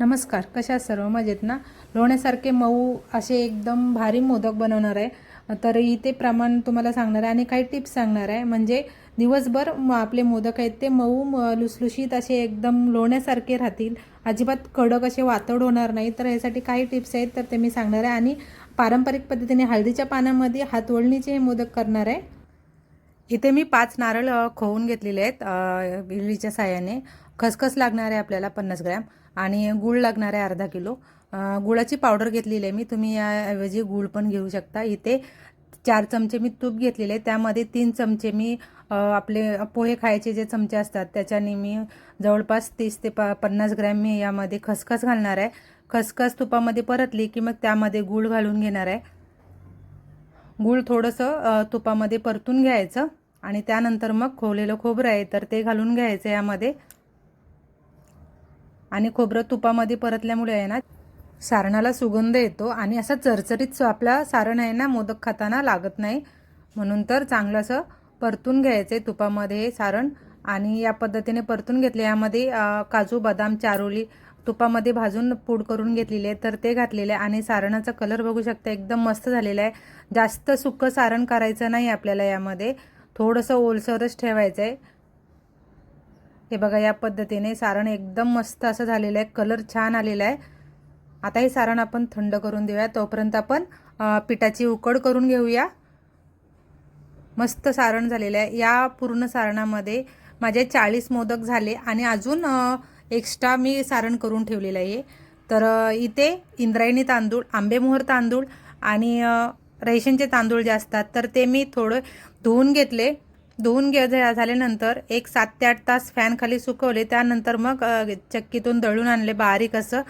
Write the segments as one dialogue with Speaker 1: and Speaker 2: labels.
Speaker 1: नमस्कार कशा सर्व? मजेत ना? लोण्यासारखे मऊ असे एकदम भारी मोदक बनवणार आहे. तर इथे प्रमाण तुम्हाला सांगणार आहे आणि काही टिप्स सांगणार आहे. म्हणजे दिवसभर म आपले मोदक आहेत ते मऊ लुसलुशीत असे एकदम लोण्यासारखे राहतील. अजिबात कडक असे वातड होणार नाही. तर यासाठी काही टिप्स आहेत तर ते मी सांगणार आहे. आणि पारंपरिक पद्धतीने हळदीच्या पानामध्ये हातवळणीचे हे मोदक करणार आहे. इथे मी पाच नारळ खोवून घेतलेले आहेत अ, साह्याने. खसखस लागणार आहे आपल्याला पन्नास ग्रॅम आणि गुळ लागणार आहे अर्धा किलो. गुळाची पावडर घेतलेली आहे मी. तुम्ही याऐवजी गुळ पण घेऊ शकता. इथे चार चमचे मी तूप घेतलेले. आहे त्यामध्ये तीन चमचे मी आपले पोहे खायचे जे चमचे असतात त्याच्याने मी जवळपास तीस ते प पन्नास ग्रॅम मी यामध्ये खसखस घालणार आहे. खसखस तुपामध्ये परतली की मग त्यामध्ये गुळ घालून घेणार आहे. गूळ थोडंसं तुपामध्ये परतून घ्यायचं आणि त्यानंतर मग खोवलेलं खोबरं आहे तर ते घालून घ्यायचं यामध्ये. आणि खोबरं तुपामध्ये परतल्यामुळे आहे ना सारणाला सुगंध येतो आणि असा चरचरीत आपला सारण आहे ना मोदक खाताना लागत नाही. म्हणून तर चांगलं असं परतून घ्यायचं आहे तुपामध्ये सारण आणि या पद्धतीने परतून घेतले. यामध्ये काजू बदाम चारोली तुपामध्ये भाजून पूड करून घेतलेली आहे. तर ते घातलेले आहे आणि सारणाचा कलर बघू शकता एकदम मस्त झालेला आहे. जास्त सुकं सारण करायचं नाही आपल्याला यामध्ये. थोडंसं ओलसरच ठेवायचं आहे हे बघा या पद्धतीने सारण एकदम मस्त असं झालेलं आहे. कलर छान आलेला आहे. आता हे सारण आपण थंड करून देऊया. तोपर्यंत आपण पिठाची उकड करून घेऊया. मस्त सारण झालेलं आहे. या पूर्ण सारणामध्ये माझे चाळीस मोदक झाले आणि अजून एक्स्ट्रा मी सारण करून ठेवलेलं आहे. तर इथे इंद्रायणी तांदूळ आंबेमोहर तांदूळ आणि रेशनचे तांदूळ जे असतात तर ते मी थोडं धुवून घेतले. धुवून घे झाल्यानंतर एक सात ते आठ तास फॅनखाली सुकवले. त्यानंतर मग चक्कीतून दळून आणले बारीक असं.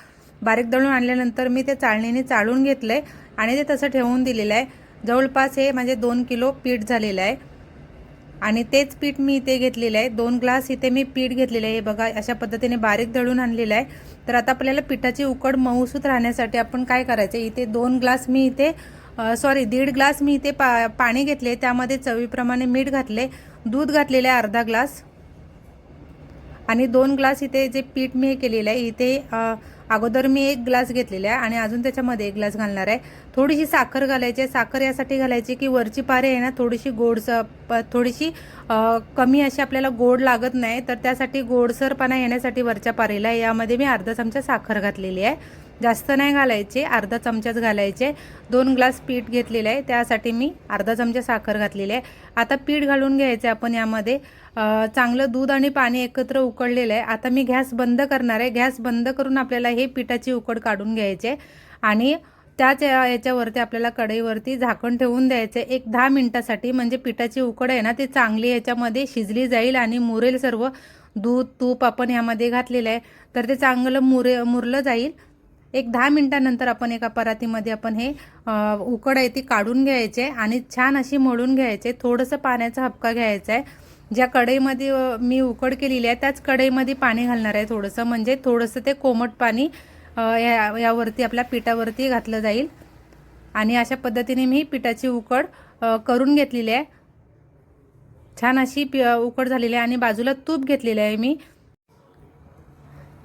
Speaker 1: बारीक दळून आणल्यानंतर मी ते चाळणीने चाळून घेतले आणि ते तसं ठेवून दिलेलं आहे. जवळपास हे म्हणजे दोन किलो पीठ झालेलं आहे. आणि तेच पीठ मी इथे घेतलेलं आहे. दोन ग्लास इथे मी पीठ घेतलेलं आहे. बघा अशा पद्धतीने बारीक दळून आणलेलं आहे. तर आता आपल्याला पिठाची उकड मऊसूत राहण्यासाठी आपण काय करायचं? इथे दोन ग्लास मी इथे सॉरी दीड ग्लास मी इथे पा पाणी घेतले त्यामध्ये चवीप्रमाणे मीठ घातले दूध घातलेले आहे अर्धा ग्लास आणि दोन ग्लास इथे जे पीठ मी हे केलेलं आहे इथे अगोदर मी एक ग्लास घेतलेला आहे आणि अजून त्याच्यामध्ये एक ग्लास घालणार आहे. थोडीशी साखर घालायची आहे साखर यासाठी घालायची की वरची पारे आहे ना थोडीशी गोडसर प- थोडीशी कमी अशी आपल्याला गोड लागत नाही तर त्यासाठी गोडसरपणा येण्यासाठी वरच्या पारेला यामध्ये मी अर्धा चमचा साखर घातलेली आहे. जास्त नाही घालायचे अर्धा चमचाच घालायचे. दोन ग्लास पीठ घेतलेलं आहे. त्यासाठी मी अर्धा चमचा साखर घातलेली आहे. आता पीठ घालून घ्यायचं आपण यामध्ये. चांगलं दूध आणि पाणी एकत्र उकळलेलं आहे. आता मी गॅस बंद करणार आहे. गॅस बंद करून आपल्याला हे पिठाची उकड काढून घ्यायचे आणि त्याच या- याच्यावरती आपल्याला कढईवरती झाकण ठेवून द्यायचं एक दहा मिनटासाठी म्हणजे पिठाची उकड आहे ना ती चांगली याच्यामध्ये शिजली जाईल आणि मुरेल सर्व दूध तूप आपण यामध्ये घातलेलं आहे. तर ते चांगलं मुरे मुरलं जाईल. एक दहा मिनटानंतर आपण एका परातीमध्ये आपण हे उकड आहे ती काढून घ्यायचे आणि छान अशी मळून घ्यायचे. थोडंसं पाण्याचा हपका घ्यायचा आहे ज्या कढईमध्ये मी उकड केलेली आहे त्याच कढईमध्ये पाणी घालणार आहे थोडंसं. म्हणजे थोडंसं ते कोमट पाणी या यावरती आपल्या पिठावरती घातलं जाईल. आणि अशा पद्धतीने मी पिठाची उकड करून घेतलेली आहे. छान अशी पि उकड झालेली आहे आणि बाजूला तूप घेतलेलं आहे मी.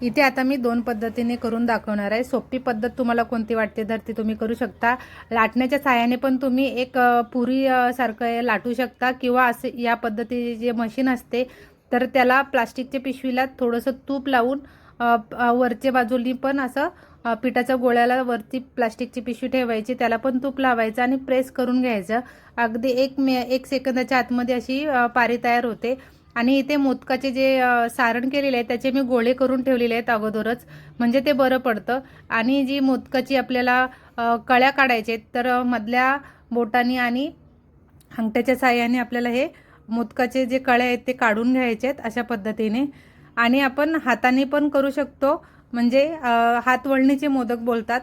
Speaker 1: इथे आता मी दोन पद्धतीने करून दाखवणार आहे. सोपी पद्धत तुम्हाला कोणती वाटते तर ती तुम्ही करू शकता. लाटण्याच्या साहाय्याने पण तुम्ही एक पुरी सारखं लाटू शकता किंवा असे या पद्धतीचे जे मशीन असते तर त्याला प्लास्टिकच्या पिशवीला थोडंसं तूप लावून वरच्या बाजूनी पण असं पिठाच्या गोळ्याला वरती प्लास्टिकची पिशवी ठेवायची त्याला पण तूप लावायचं आणि प्रेस करून घ्यायचं. अगदी एक मे एक सेकंदाच्या आतमध्ये अशी पारी तयार होते. आणि इथे मोदकाचे जे सारण केलेले आहे त्याचे मी गोळे करून ठेवलेले आहेत अगोदरच. म्हणजे ते बरं पडतं. आणि जी मोदकाची आपल्याला कळ्या काढायचे आहेत, तर मधल्या बोटाने आणि हंगट्याच्या साह्याने आपल्याला हे मोदकाचे जे कळे आहेत ते काढून घ्यायचे आहेत अशा पद्धतीने. आणि आपण हाताने पण करू शकतो. म्हणजे हातवळणीचे मोदक बोलतात.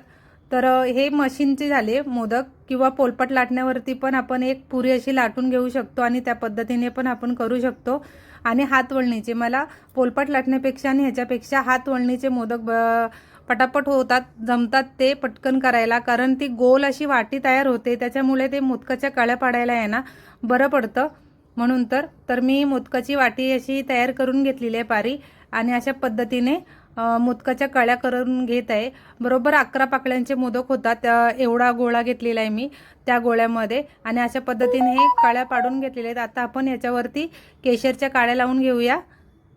Speaker 1: तर हे मशीनचे झाले मोदक. किंवा पोलपट लाटण्यावरती पण आपण एक पुरी अशी लाटून घेऊ शकतो आणि त्या पद्धतीने पण आपण करू शकतो. आणि हातवळणीचे मला पोलपट लाटण्यापेक्षा आणि ह्याच्यापेक्षा हातवळणीचे मोदक ब- पटापट होतात जमतात ते पटकन करायला. कारण ती गोल अशी वाटी तयार होते त्याच्यामुळे ते मोदकाच्या कळ्या पाडायला आहे ना बरं पडतं. म्हणून तर तर मी मोदकाची वाटी अशी तयार करून घेतलेली आहे पारी. आणि अशा पद्धतीने मोदकाच्या कळ्या करून घेत आहे. बरोबर अकरा पाकळ्यांचे मोदक होतात. एवढा गोळा घेतलेला आहे मी त्या गोळ्यामध्ये. आणि अशा पद्धतीने हे काळ्या पाडून घेतलेले आहेत. आता आपण याच्यावरती केशरच्या काळ्या लावून घेऊया.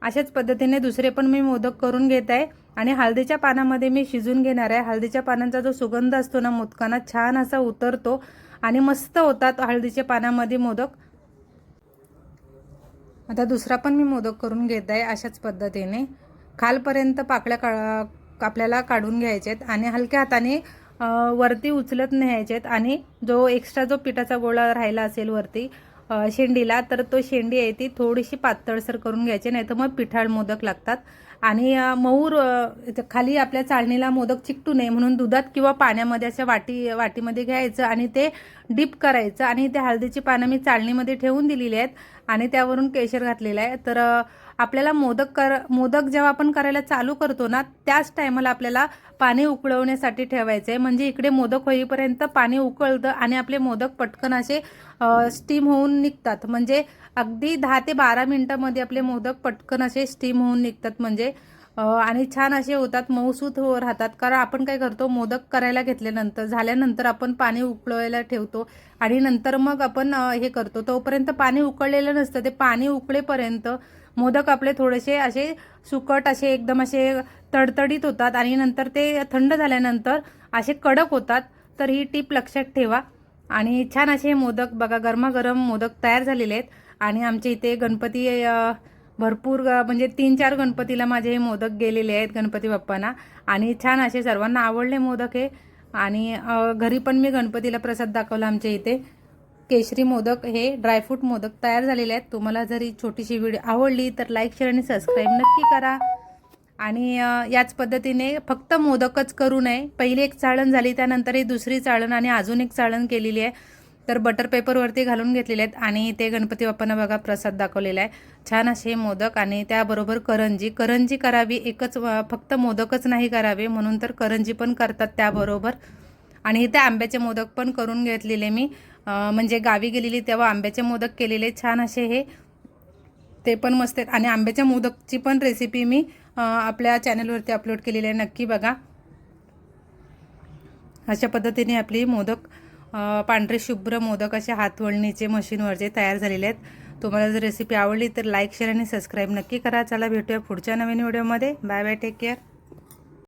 Speaker 1: अशाच पद्धतीने दुसरे पण मी मोदक करून घेत आहे. आणि हळदीच्या पानामध्ये मी शिजून घेणार आहे. हळदीच्या पानांचा जो सुगंध असतो ना मोदकांना छान असा उतरतो. आणि मस्त होतात हळदीच्या पानामध्ये मोदक. आता दुसरा पण मी मोदक करून घेत आहे अशाच पद्धतीने. खालपर्यंत पाकळ्या का आपल्याला काढून घ्यायचे आहेत आणि हलक्या हाताने वरती उचलत न्यायचे आहेत आणि जो एक्स्ट्रा जो पिठाचा गोळा राहिला असेल वरती शेंडीला तर तो शेंडी आहे ती थोडीशी पातळसर करून घ्यायची नाही तर मग पिठाळ मोदक लागतात. आणि मऊर खाली आपल्या चाळणीला मोदक चिकटू नये म्हणून दुधात किंवा पाण्यामध्ये अशा वाटी वाटीमध्ये घ्यायचं आणि ते डीप करायचं. आणि ते हळदीची पानं मी चाळणीमध्ये ठेवून दिलेली आहेत आणि त्यावरून केशर घातलेलं आहे. तर आपल्याला मोदक कर मोदक जेव्हा आपण करायला चालू करतो ना त्याच टायमाला आपल्याला पाणी उकळवण्यासाठी ठेवायचं आहे म्हणजे इकडे मोदक होईपर्यंत पाणी उकळतं आणि आपले मोदक पटकन असे स्टीम होऊन निघतात. म्हणजे अगदी दहा ते बारा मिनटामध्ये आपले मोदक पटकन असे स्टीम होऊन निघतात. म्हणजे आणि छान असे होतात मऊसूत हो राहतात. कारण आपण काय करतो मोदक करायला घेतल्यानंतर झाल्यानंतर आपण पाणी उकळवायला ठेवतो. आणि नंतर मग आपण हे करतो. तोपर्यंत पाणी उकळलेलं नसतं. ते पाणी उकळेपर्यंत मोदक आपले थोडेसे असे सुकट असे एकदम असे तडतडीत होतात आणि नंतर ते थंड झाल्यानंतर असे कडक होतात. तर ही टीप लक्षात ठेवा. आणि छान असे मोदक बघा गरमागरम मोदक तयार झालेले आहेत. आणि आमच्या इथे गणपती भरपूर म्हणजे तीन चार गणपतीला माझे हे मोदक गेलेले आहेत गणपती बाप्पांना. आणि छान असे सर्वांना आवडले मोदक हे. आणि घरी पण मी गणपतीला प्रसाद दाखवला आमच्या इथे. केशरी मोदक हे ड्रायफ्रूट मोदक तयार झालेले आहेत. तुम्हाला जरी छोटीशी व्हिडिओ आवडली तर लाईक शेअर आणि सबस्क्राईब नक्की करा. आणि याच पद्धतीने फक्त मोदकच करू नये. पहिली एक चाळण झाली त्यानंतर ही दुसरी चाळण आणि अजून एक चाळण केलेली आहे. तर बटर पेपरवरती घालून घेतलेले आहेत आणि ते गणपती बाप्पांना बघा प्रसाद दाखवलेला आहे. छान असे मोदक आणि त्याबरोबर करंजी. करंजी करावी एकच फक्त मोदकच नाही करावे म्हणून तर करंजी पण करतात त्याबरोबर. आणि इथे आंब्याचे मोदक पण करून घेतलेले मी. म्हणजे गावी गेलेली तेव्हा आंब्याचे मोदक केलेले छान असे हे. ते पण मस्त आहेत. आणि आंब्याच्या मोदकची पण रेसिपी मी आपल्या चॅनलवरती अपलोड केलेली आहे. नक्की बघा. अशा पद्धतीने आपली मोदक पांढरे शुभ्र मोदक असे हातवळणीचे मशीनवरचे तयार झालेले आहेत. तुम्हाला जर रेसिपी आवडली तर लाईक शेअर आणि सबस्क्राईब नक्की करा. चला भेटूया पुढच्या नवीन व्हिडिओमध्ये बाय बाय टेक केअर